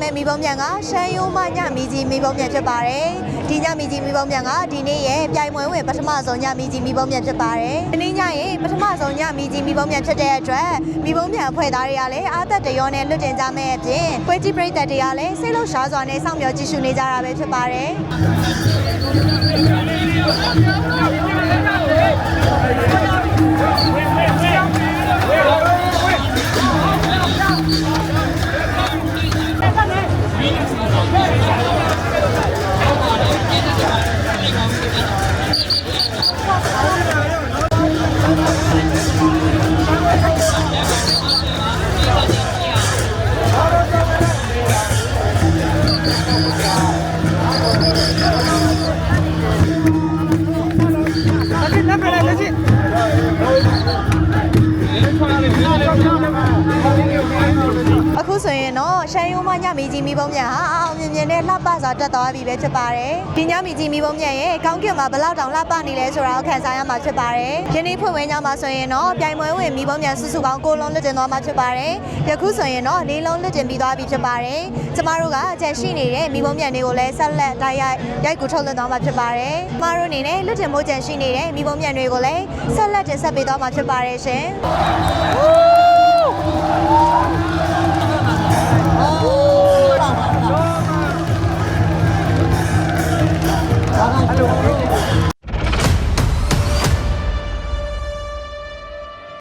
မယ့်မိဘုံမြန်ကရှမ်းရိုးမညမီကြီးမိဘုံမြန်ဖြစ်ပါတယ်ဒီညမီကြီးမိဘုံမြန်ကဒီနေ့ရဲ့ပြိုင်ပွဲဝင်ပထမဆုံးညမီကြီးမိဘုံမြန်ဖြစ်ပါတယ်ဒီနေ့ညရဲ့ပထမဆုံးညမီကြီးမိဘုံမြန်ဖြစ်တဲ့အတွက်မိဘုံမြန်အဖွဲ့သားတွေကလည်းအာသက်တရောနဲ့လွတ်တင်ကြမဲ့အပြင်ပွဲကြီးပြိသက်တွေကလည်းစိတ်လှုပ်ရှားစွာနဲ့စောင့်မျှော်ကြည့်ရှုနေကြတာပဲဖြစ်ပါတယ် Yeah. အခုဆိုရင်တော့ရှမ်းရိုးမညမီကြီးမိဘုံမြန်ဟာအောင်မြင်မြင်နဲ့လှပစွာတက်သွားပြီပဲဖြစ်ပါတယ်ဒီညမီကြီးမိဘုံမြန်ရဲ့ကောင်းကင်မှာဘယ်လောက်တောင်လှပနေလဲဆိုတာကိုခန်းစားရမှာဖြစ်ပါတယ်ယနေ့ဖွင့်ဝဲညမှာဆိုရင်တော့ပြိုင်ပွဲဝင်မိဘုံမြန်စုစုပေါင်း၉လုံးလွတ်တင်သွားမှာဖြစ်ပါတယ်ယခုဆိုရင်တော့၄လုံးလွတ်တင်ပြီးသွားပြီဖြစ်ပါတယ်ကျမတို့ကအချက်ရှိနေတဲ့မိဘုံမြန်တွေကိုလည်းဆက်လက်တိုက်ရိုက်ရိုက်ကူထုတ်လွှင့်သွားမှာဖြစ်ပါတယ်ကျမတို့အနေနဲ့လွတ်တင်မှုကြံရှိနေတဲ့မိဘုံမြန်တွေကိုလည်းဆက်လက်တင်ဆက်ပေးသွားမှာဖြစ်ပါတယ်ရှင်